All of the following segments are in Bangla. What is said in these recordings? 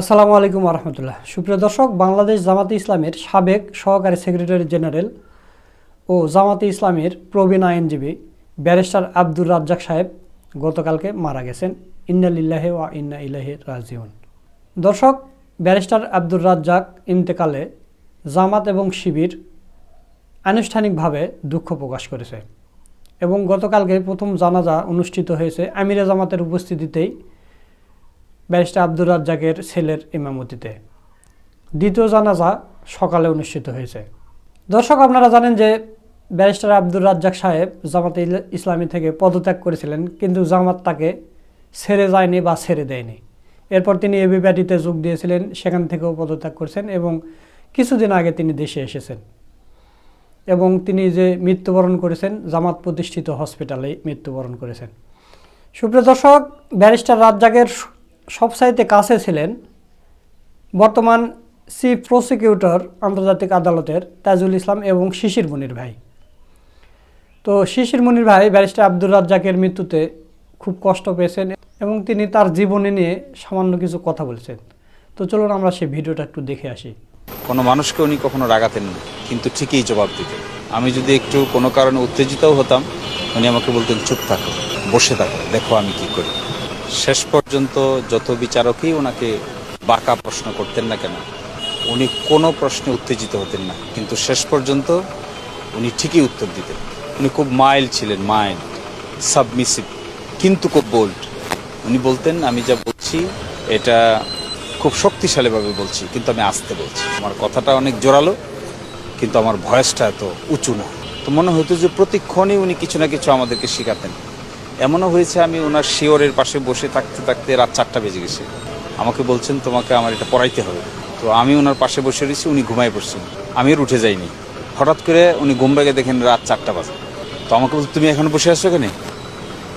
আসসালামু আলাইকুম রহমতুল্লাহ সুপ্রিয় দর্শক, বাংলাদেশ জামাতে ইসলামের সাবেক সহকারী সেক্রেটারি জেনারেল ও জামাতে ইসলামের প্রবীণ আইনজীবী ব্যারিস্টার আব্দুর রাজ্জাক সাহেব গতকালকে মারা গেছেন। ইন্নালিল্লাহে ওয়া ইন্না ইলাহে রাজিউন। দর্শক, ব্যারিস্টার আব্দুর রাজ্জাক ইন্তেকালে জামাত এবং শিবির আনুষ্ঠানিকভাবে দুঃখ প্রকাশ করেছে এবং গতকালকে প্রথম জানাজা অনুষ্ঠিত হয়েছে আমিরে জামাতের উপস্থিতিতেই ব্যারিস্টার আব্দুর রাজ্জাকের ছেলের ইমামতিতে। দ্বিতীয় জানাজা সকালে অনুষ্ঠিত হয়েছে। দর্শক, আপনারা জানেন যে ব্যারিস্টার আব্দুর রাজ্জাক সাহেব জামাতে ইসলামী থেকে পদত্যাগ করেছিলেন, কিন্তু জামাত তাকে ছেড়ে যায়নি বা ছেড়ে দেয়নি। এরপর তিনি এবি প্যাটিতে যোগ দিয়েছিলেন, সেখান থেকেও পদত্যাগ করেছেন এবং কিছুদিন আগে তিনি দেশে এসেছেন। এবং তিনি যে মৃত্যুবরণ করেছেন, জামাত প্রতিষ্ঠিত হসপিটালে মৃত্যুবরণ করেছেন। সুপ্রিয় দর্শক, ব্যারিস্টার রাজ্জাকের সবচাইতে কাছে ছিলেন বর্তমান চিফ প্রসিকিউটর আন্তর্জাতিক আদালতের তাজুল ইসলাম এবং শিশির মনির ভাই। তো শিশির মনির ভাই ব্যারিস্টার আব্দুর রাজ্জাকের মৃত্যুতে খুব কষ্ট পেয়েছেন এবং তিনি তার জীবনী নিয়ে সামান্য কিছু কথা বলছেন। তো চলুন আমরা সেই ভিডিওটা একটু দেখে আসি। কোনো মানুষকে উনি কখনো রাগাতেন না, কিন্তু ঠিকই জবাব দিতেন। আমি যদি একটু কোনো কারণে উত্তেজিতও হতাম, উনি আমাকে বলতেন, চুপ থাকো, বসে থাকো, দেখো আমি কি করি। শেষ পর্যন্ত যত বিচারকই ওনাকে বাঁকা প্রশ্ন করতেন না কেন, উনি কোনো প্রশ্নে উত্তেজিত হতেন না। কিন্তু শেষ পর্যন্ত উনি ঠিকই উত্তর দিতেন। উনি খুব মাইল্ড ছিলেন, মাইল্ড, সাবমিসিভ, কিন্তু খুব বোল্ড। উনি বলতেন, আমি যা বলছি, এটা খুব শক্তিশালীভাবে বলছি, কিন্তু আমি আসতে বলছি। আমার কথাটা অনেক জোরালো, কিন্তু আমার ভয়েসটা এত উঁচু না। তো মনে হতো যে প্রতিক্ষণই উনি কিছু না কিছু আমাদেরকে শেখাতেন। এমনও হয়েছে আমি ওনার শিওরের পাশে বসে থাকতে থাকতে রাত চারটা বেজে গেছে। আমাকে বলছেন, তোমাকে আমার এটা পড়াইতে হবে। তো আমি ওনার পাশে বসে রয়েছি, উনি ঘুমায় পড়ছেন। আমি আর উঠে যাইনি। হঠাৎ করে উনি ঘুম ভেঙে দেখেন রাত চারটা বাজে। তো আমাকে বলছে, তুমি এখন বসে আছো এখানে?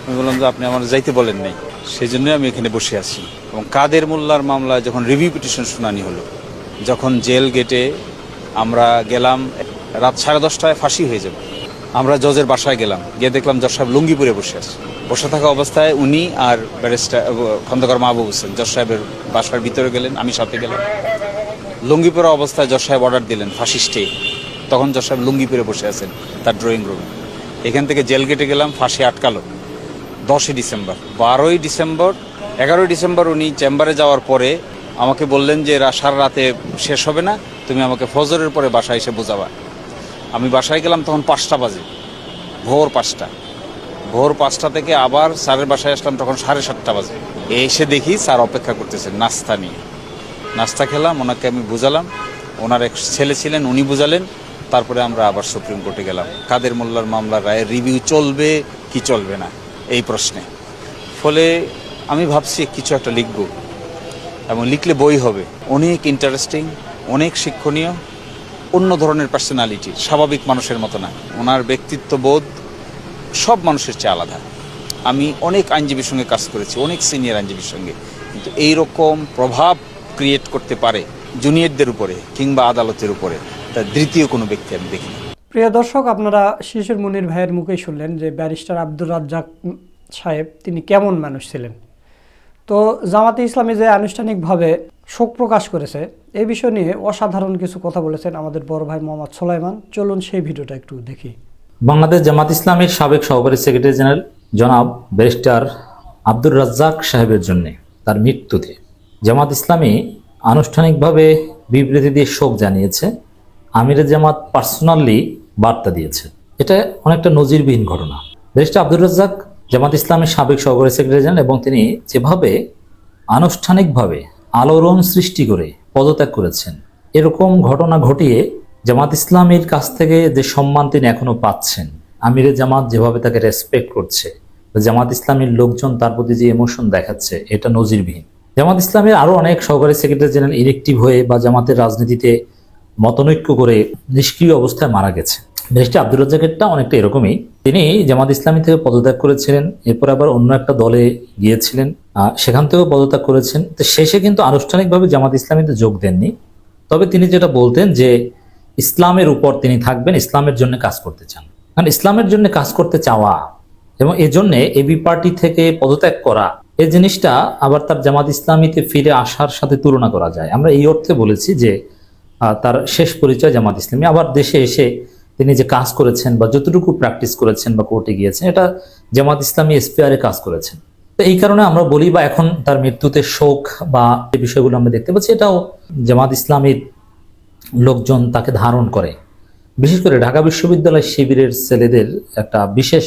আমি বললাম যে আপনি আমার যাইতে বলেন নাই। সেই জন্যই আমি এখানে বসে আছি। এবং কাদের মোল্লার মামলায় যখন রিভিউ পিটিশন শুনানি হলো, যখন জেল গেটে আমরা গেলাম, রাত সাড়ে দশটায় ফাঁসি হয়ে যাবে। আমরা জজের বাসায় গেলাম। গিয়ে দেখলাম জজ সাহেব লুঙ্গি পরে বসে আছে। বসে থাকা অবস্থায় উনি আর ব্যারিস্টার খন্দকার মাহবুব হোসেন, জজ সাহেবের বাসার ভিতরে গেলেন, আমি সাথে গেলাম। লুঙ্গি পরা অবস্থায় জজ সাহেব অর্ডার দিলেন, ফাঁসি স্টে। তখন জজ সাহেব লুঙ্গি পরে বসে আছেন, তার ড্রয়িং রুমে এখান থেকে জেল গেটে গেলাম, ফাঁসি আটকালো। দশই ডিসেম্বর, বারোই ডিসেম্বর, এগারোই ডিসেম্বর উনি চেম্বারে যাওয়ার পরে আমাকে বললেন যে সারা রাতে শেষ হবে না, তুমি আমাকে ফজরের পরে বাসায় এসে বোঝাবা। আমি বাসায় গেলাম তখন পাঁচটা বাজে। ভোর পাঁচটা। ভোর পাঁচটা থেকে আবার স্যারের বাসায় আসলাম তখন সাড়ে সাতটা বাজে। এসে দেখি স্যার অপেক্ষা করতেছেন নাস্তা নিয়ে। নাস্তা খেলাম, ওনাকে আমি বুঝালাম। ওনার এক ছেলে ছিলেন, উনি বুঝালেন। তারপরে আমরা আবার সুপ্রিম কোর্টে গেলাম। কাদের মোল্লার মামলার রায়ের রিভিউ চলবে, কি চলবে না, এই প্রশ্নে। ফলে আমি ভাবছি কিছু একটা লিখব। এবং লিখলে বই হবে। অনেক ইন্টারেস্টিং অনেক শিক্ষণীয়। অন্য ধরনের পার্সোনালিটি স্বাভাবিক মানুষের মতো না। ওনার ব্যক্তিত্ববোধ সব মানুষের চেয়ে আলাদা। আমি অনেক আইনজীবীর সঙ্গে কাজ করেছি, অনেক সিনিয়র আইনজীবীর সঙ্গে। কিন্তু এই রকম প্রভাব ক্রিয়েট করতে পারে জুনিয়রদের উপরে কিংবা আদালতের উপরে, তার দ্বিতীয় কোনো ব্যক্তি আমি দেখিনি। প্রিয় দর্শক, আপনারা শিশুর মনির ভাইয়ের মুখেই শুনলেন যে ব্যারিস্টার আব্দুর রাজ্জাক সাহেব তিনি কেমন মানুষ ছিলেন। তো জামাতে ইসলামী যে আনুষ্ঠানিকভাবে শোক প্রকাশ করেছে। এই বিষয় নিয়ে অসাধারণ কিছু কথা বলেছেন আমাদের বড় ভাই মোহাম্মদ সোলাইমান। চলুন সেই ভিডিওটা একটু দেখি। বাংলাদেশ জামাত ইসলামের সাবেক সহকারী সেক্রেটারি জেনারেল জনাব ব্যারিস্টার আব্দুর রাজ্জাক সাহেবের জন্য তার মৃত্যুতে জামাত ইসলামী আনুষ্ঠানিকভাবে বিবৃতি দিয়ে শোক জানিয়েছে। আমিরের জামাত পার্সোনালি বার্তা দিয়েছে। এটা অনেকটা নজিরবিহীন ঘটনা। ব্যারিস্টার আব্দুর রাজ্জাক জামাত ইসলামের সাবেক সহকারী সেক্রেটারি জেনারেল এবং তিনি যেভাবে আনুষ্ঠানিকভাবে আলোড়ন সৃষ্টি করে পদত্যাগ করেছেন। এরকম ঘটনা ঘটিয়ে জামাত ইসলামের কাছ থেকে যে সম্মান তিনি এখনও পাচ্ছেন, আমিরে জামাত যেভাবে তাকে রেসপেক্ট করছে, জামাত ইসলামের লোকজন তার প্রতি যে ইমোশন দেখাচ্ছে, এটা নজিরবিহীন। জামাত ইসলামের আরও অনেক সহকারী সেক্রেটারি জেনারেল ইলেকটিভ হয়ে বা জামাতের রাজনীতিতে মতনৈক্য করে নিষ্ক্রিয় অবস্থায় মারা গেছে। দেশটি আব্দুর রাজ্জাকেরটা অনেকটা এরকমই। তিনি জামাত ইসলামী থেকে পদত্যাগ করেছিলেন, এরপর আবার অন্য একটা দলে গিয়েছিলেন সেখান থেকেও পদত্যাগ করেছেন। তো শেষে কিন্তু আনুষ্ঠানিকভাবে জামাত ইসলামীতে যোগ দেননি। তবে তিনি যেটা বলতেন যে, ইসলামের উপর তিনি থাকবেন, ইসলামের জন্য কাজ করতে চান। কারণ ইসলামের জন্য কাজ করতে চাওয়া এবং এজন্য এবি পার্টি থেকে পদত্যাগ করা এই জিনিসটা আবার তার জামাত ইসলামীতে ফিরে আসার সাথে তুলনা করা যায়। আমরা এই অর্থে বলেছি যে তার শেষ পরিচয় জামাত ইসলামী। আবার দেশে এসে তিনি যে কাজ করেছেন বা যতটুকু প্র্যাকটিস করেছেন বা কোর্টে গিয়েছেন, এটা জামাত ইসলামী এসপিআর কাজ করেছেন। তো এই কারণে আমরা বলি বা এখন তার মৃত্যুতে শোক বা এই বিষয়গুলো আমরা দেখতে পাচ্ছি, এটাও জামাত ইসলামীর লোকজন তাকে ধারণ করে। বিশেষ করে ঢাকা বিশ্ববিদ্যালয় শিবিরের ছেলেদের একটা বিশেষ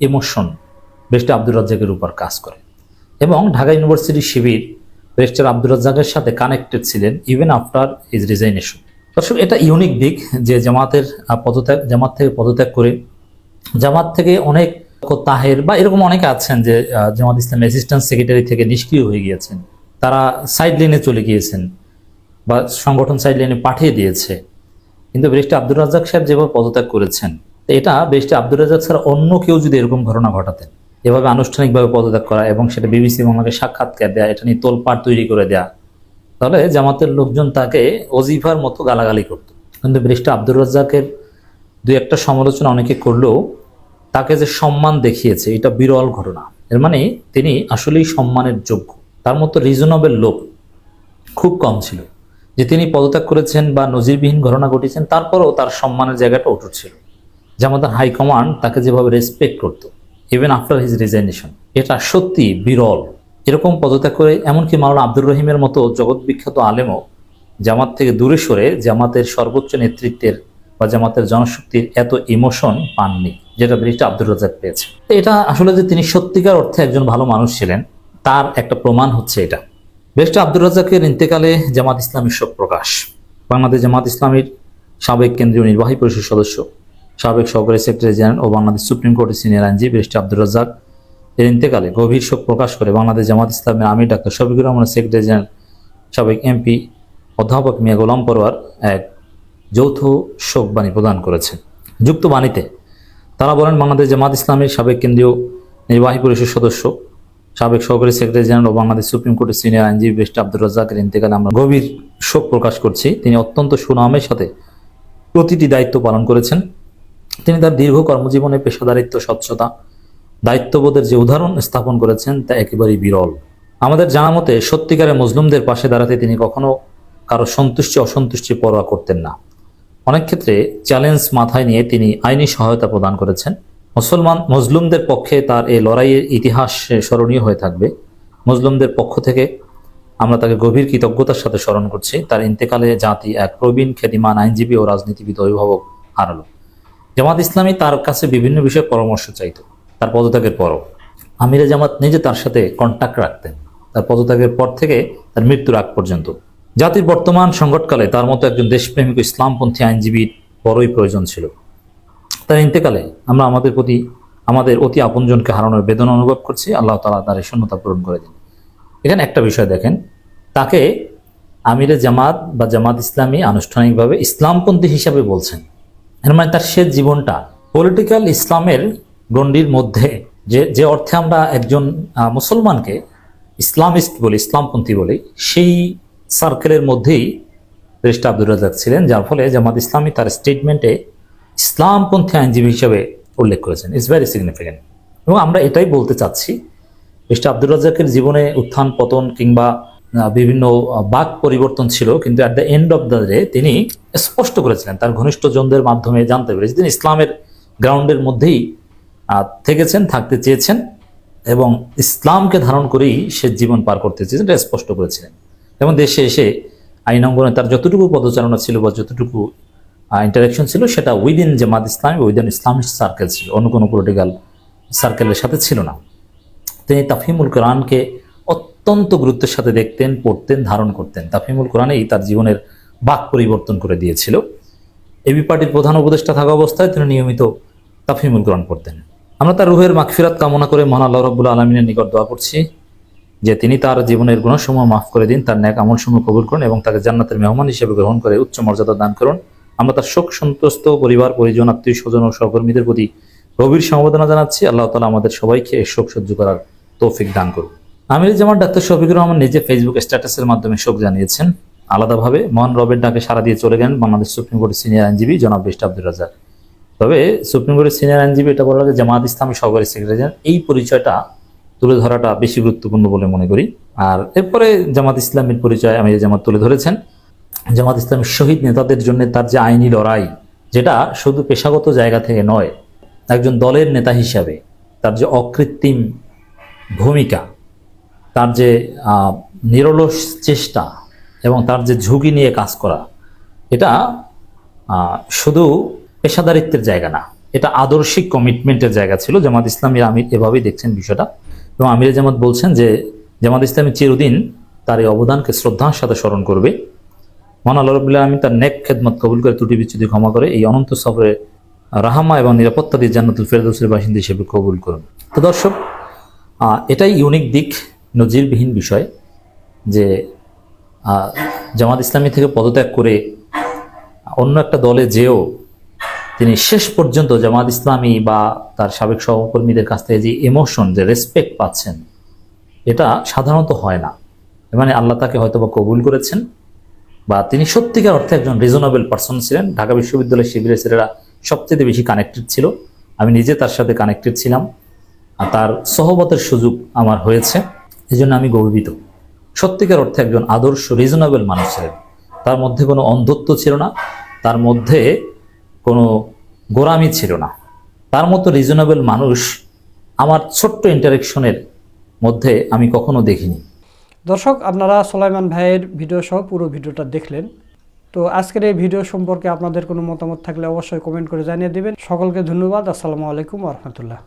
ইমোশন বেস্টার আব্দুর রাজ্জাকের উপর কাজ করে। এবং ঢাকা ইউনিভার্সিটি শিবির বেস্টার আব্দুর রাজ্জাকের সাথে কানেক্টেড ছিলেন ইভেন আফটার হিজ রিজাইনেশন দর্শক, এটা ইউনিক দিক যে জামাতের পদত্যাগ, জামাত থেকে পদত্যাগ করে জামাত থেকে অনেক তাহের বা এরকম অনেকে আছেন যে জামাত ইসলাম অ্যাসিস্ট্যান্ট সেক্রেটারি থেকে নিষ্ক্রিয় হয়ে গিয়েছেন। তারা সাইড লাইনে চলে গিয়েছেন বা সংগঠন সাইড লাইনে পাঠিয়ে দিয়েছে। কিন্তু ব্রিস্টি আব্দুর রাজ্জাক সাহেব যেভাবে পদত্যাগ করেছেন, এটা ব্রিস্টি আব্দুর রাজ্জাক ছাড়া অন্য কেউ যদি এরকম ঘটনা ঘটাতেন, এভাবে আনুষ্ঠানিকভাবে পদত্যাগ করা এবং সেটা বিবিসি বাংলাকে সাক্ষাৎকার দেয়া, এটা নিয়ে তোলপাড় তৈরি করে দেয়া তাহলে জামাতের লোকজন তাকে অজিফার মতো গালাগালি করত। কিন্তু ব্রিস্টি আব্দুর রাজ্জাকের দুই একটা সমালোচনা অনেকে করলেও তাকে যে সম্মান দেখিয়েছে, এটা বিরল ঘটনা। এর মানে তিনি আসলেই সম্মানের যোগ্য। তার মতো রিজনেবল লোক খুব কম ছিল। যে তিনি পদত্যাগ করেছেন বা নজিরবিহীন ঘটনা ঘটিয়েছেন, তারপরেও তার সম্মানের জায়গাটা অটুট ছিল। যে হাইকমান্ড তাকে যেভাবে রেসপেক্ট করতো ইভেন আফটার হিজ রিজাইনেশন এটা সত্যি বিরল। এরকম পদত্যাগ করে এমনকি মাওলানা আব্দুর রহিমের মতো জগৎ বিখ্যাত আলেমও জামাত থেকে দূরে সরে জামাতের সর্বোচ্চ নেতৃত্বের বা জামাতের জনশক্তির এত ইমোশন পাননি, যেটা ব্রিটিশ আব্দুর রাজাক পেয়েছে। এটা আসলে যে তিনি সত্যিকার অর্থে একজন ভালো মানুষ ছিলেন, তার একটা প্রমাণ হচ্ছে এটা। বেস্ট আব্দুর রাজাকের ইন্তেকালে জামাত ইসলামীর শোক প্রকাশ। বাংলাদেশ জামাত ইসলামীর সাবেক কেন্দ্রীয় নির্বাহী পরিষদ সদস্য, সাবেক সহকারী সেক্রেটারি জেনারেল ও বাংলাদেশ সুপ্রিম কোর্টের সিনিয়র আইনজীবী বেস্ট আব্দুর রাজাক এর ইন্তেকালে গভীর শোক প্রকাশ করে বাংলাদেশ জামাত ইসলামের আমির ডাক্তার শফিকুর রহমানের সেক্রেটারি জেনারেল, সাবেক এমপি, অধ্যাপক মিয়া গোলাম পরোয়ার এক যৌথ শোকবাণী প্রদান করেছেন। যুক্ত বাণীতে তারা বলেন, বাংলাদেশ জামাত ইসলামের সাবেক কেন্দ্রীয় নির্বাহী পরিষদ সদস্য, সাবেক সহকারী সেক্রেটারি জেনারেল ও বাংলাদেশ সুপ্রিম কোর্টের সিনিয়র আইনজীবী বেস্ট আব্দুর রাজ্জাকের ইন্তেকালে আমরা গভীর শোক প্রকাশ করছি। তিনি অত্যন্ত সুনামের সাথে প্রতিটি দায়িত্ব পালন করেছেন। তিনি তার দীর্ঘ কর্মজীবনে পেশাদারিত্ব, স্বচ্ছতা দায়িত্ববোধের যে উদাহরণ স্থাপন করেছেন তা একেবারেই বিরল। আমাদের জানা মতে সত্যিকারের মজলুমদের পাশে দাঁড়াতে তিনি কখনো কারও সন্তুষ্টি, অসন্তুষ্টি পরোয়া করতেন না। অনেক ক্ষেত্রে চ্যালেঞ্জ মাথায় নিয়ে তিনি আইনি সহায়তা প্রদান করেছেন। মুসলমান মজলুমদের পক্ষে তার এই লড়াইয়ের ইতিহাস স্মরণীয় হয়ে থাকবে। মজলুমদের পক্ষ থেকে আমরা তাকে গভীর কৃতজ্ঞতার সাথে স্মরণ করছি। তার ইন্তেকালে জাতি এক প্রবীণ, খ্যাতিমান আইনজীবী ও রাজনীতিবিদ অভিভাবক হারালো। জামাত ইসলামী তার কাছে বিভিন্ন বিষয়ে পরামর্শ চাইত। তার পদত্যাগের পরও। আমিরে জামাত নিজে তার সাথে কন্ট্যাক্ট রাখতেন। তার পদত্যাগের পর থেকে তার মৃত্যুর আগ পর্যন্ত। জাতির বর্তমান সংকটকালে তার মতো একজন দেশপ্রেমিক ইসলামপন্থী আইনজীবীর বড়ই প্রয়োজন ছিল। তার ইন্তেকালে আমরা আমাদের প্রতি, আমাদের অতি আপনজনকে হারানোর বেদনা অনুভব করছি। আল্লাহ তালা তার এই শূন্যতা পূরণ করে দিন। এখানে একটা বিষয় দেখেন। তাকে আমিরে জামাত বা জামাত ইসলামী আনুষ্ঠানিকভাবে ইসলামপন্থী হিসাবে বলছেন। এর মানে তার সে জীবনটা পলিটিক্যাল ইসলামের গণ্ডির মধ্যে, যে যে অর্থে আমরা একজন মুসলমানকে ইসলামিস্ট বলি, ইসলামপন্থী বলি, সেই সার্কেলের মধ্যেই রেস্ট আব্দুর রাজাক ছিলেন, যার ফলে জামাত ইসলামী তার স্টেটমেন্টে ইসলামপন্থী আইনজীবী হিসেবে উল্লেখ করেছেন। ইটস ভেরি সিগনিফিকেন্ট এবং আমরা এটাই বলতে চাচ্ছি মিস্টার আব্দুর রাজ্জাকের জীবনে উত্থান, পতন কিংবা বিভিন্ন বাক পরিবর্তন ছিল, কিন্তু at the end of the day তিনি স্পষ্ট করেছিলেন, তার ঘনিষ্ঠ জনদের মাধ্যমে জানতে পেরেছি, তিনি ইসলামের গ্রাউন্ডের মধ্যেই থেকেছেন, থাকতে চেয়েছেন এবং ইসলামকে ধারণ করেই সে জীবন পার করতে চেয়েছেন, এটা স্পষ্ট করেছিলেন। এবং দেশে এসে আইন অঙ্গনে তার যতটুকু পদচারণা ছিল বা যতটুকু ইন্টারাকশন ছিল, সেটা within Jamaat Islam within Islamic circle ছিল। অন্য কোনো পলিটিক্যাল সার্কেলের সাথে ছিল না। তিনি তাফিমুল কোরআনকে অত্যন্ত গুরুত্বের সাথে দেখতেন, পড়তেন, ধারণ করতেন। তাফিমুল কোরআনেই তার জীবনের বাক পরিবর্তন করে দিয়েছিল। এবি পার্টির প্রধান উপদেষ্টা থাকা অবস্থায় তিনি নিয়মিত তাফিমুল কোরআন পড়তেন। আমরা তার রুহের মাগফিরাত কামনা করে মহান আল্লাহ রব্বুল আলমিনের নিকট দোয়া করছি যে তিনি তার জীবনের গুণসমূহ মাফ করে দিন, তার ন্যাক আমলসমূহ কবুল করুন এবং তাকে জান্নাতের মেহমান হিসেবে গ্রহণ করে উচ্চ মর্যাদা দান করুন। আমরা তার শোক, সন্তুষ্ট পরিবার, পরিজন, আত্মীয় স্বজন ও সহকর্মীদের প্রতি গভীর সমবেদনা জানাচ্ছি। আল্লাহ তালা আমাদের সবাইকে এই শোক সহ্য করার তৌফিক দান করুন। আমির জামান ডাক্তার শফিকুর রহমান নিজে ফেসবুক স্ট্যাটাসের মাধ্যমে শোক জানিয়েছেন। আলাদাভাবে মহান রবের ডাকে সারা দিয়ে চলে গেলেন বাংলাদেশ সুপ্রিম কোর্টের সিনিয়র আইনজীবী জনাব বিষ্ট আব্দুর রাজাক তবে সুপ্রিম কোর্টের সিনিয়র আইনজীবী এটা বলা যে জামাত ইসলামী সহকারী সেক্রেটারি এই পরিচয়টা তুলে ধরাটা বেশি গুরুত্বপূর্ণ বলে মনে করি। আর এরপরে জামাত ইসলামের পরিচয় আমি জামাত তুলে ধরেছেন। জামাত ইসলামের শহীদ নেতাদের জন্য তার যে আইনি লড়াই, যেটা শুধু পেশাগত জায়গা থেকে নয়, একজন দলের নেতা হিসাবে তার যে অকৃত্রিম ভূমিকা, তার যে নিরলস চেষ্টা এবং তার যে ঝুঁকি নিয়ে কাজ করা, এটা শুধু পেশাদারিত্বের জায়গা না। এটা আদর্শিক কমিটমেন্টের জায়গা ছিল। জামাত ইসলামীর আমির এভাবেই দেখছেন বিষয়টা। এবং আমির জামাত বলছেন যে, জামাত ইসলামী চিরদিন তার এই অবদানকে শ্রদ্ধার সাথে স্মরণ করবে। মহান আল্লাহ আমি তার নেক খেদমত কবুল করে ত্রুটি বিচ্ছুতি ক্ষমা করে এই অনন্ত সফরে রাহামা এবং নিরাপত্তা দিয়ে জান্নাতুল ফেরদৌসের বাসিন্দা হিসেবে কবুল করুন। তো দর্শক এটাই ইউনিক দিক, নজিরবিহীন বিষয় যে জামাত ইসলামী থেকে পদত্যাগ করে অন্য একটা দলে যেও তিনি শেষ পর্যন্ত জামাত ইসলামী বা তার সাবেক সহকর্মীদের কাছ থেকে যে ইমোশন যে রেসপেক্ট পাচ্ছেন, এটা সাধারণত হয় না। মানে আল্লাহ তাকে হয়তো বা কবুল করেছেন বা তিনি সত্যিকার অর্থে একজন রিজনেবল পার্সন ছিলেন। ঢাকা বিশ্ববিদ্যালয়ের শিবিরের ছেলেরা সবচেয়ে বেশি কানেক্টেড ছিল। আমি নিজে তার সাথে কানেক্টেড ছিলাম আর তার সহবতের সুযোগ আমার হয়েছে। এই জন্য আমি গর্বিত। সত্যিকার অর্থে একজন আদর্শ রিজনেবল মানুষ ছিলেন। তার মধ্যে কোনো অন্ধত্ব ছিল না। তার মধ্যে কোনো গোরামি ছিল না। তার মতো রিজনেবল মানুষ আমার ছোট্ট ইন্টারেকশনের মধ্যে আমি কখনো দেখিনি। দর্শক, আপনারা সোলাইমান ভাইয়ের ভিডিও সহ পুরো ভিডিওটা দেখলেন। তো আজকের এই ভিডিও সম্পর্কে আপনাদের কোনো মতামত থাকলে অবশ্যই কমেন্ট করে জানিয়ে দেবেন। সকলকে ধন্যবাদ। আসসালামু আলাইকুম রহমতুল্লাহ।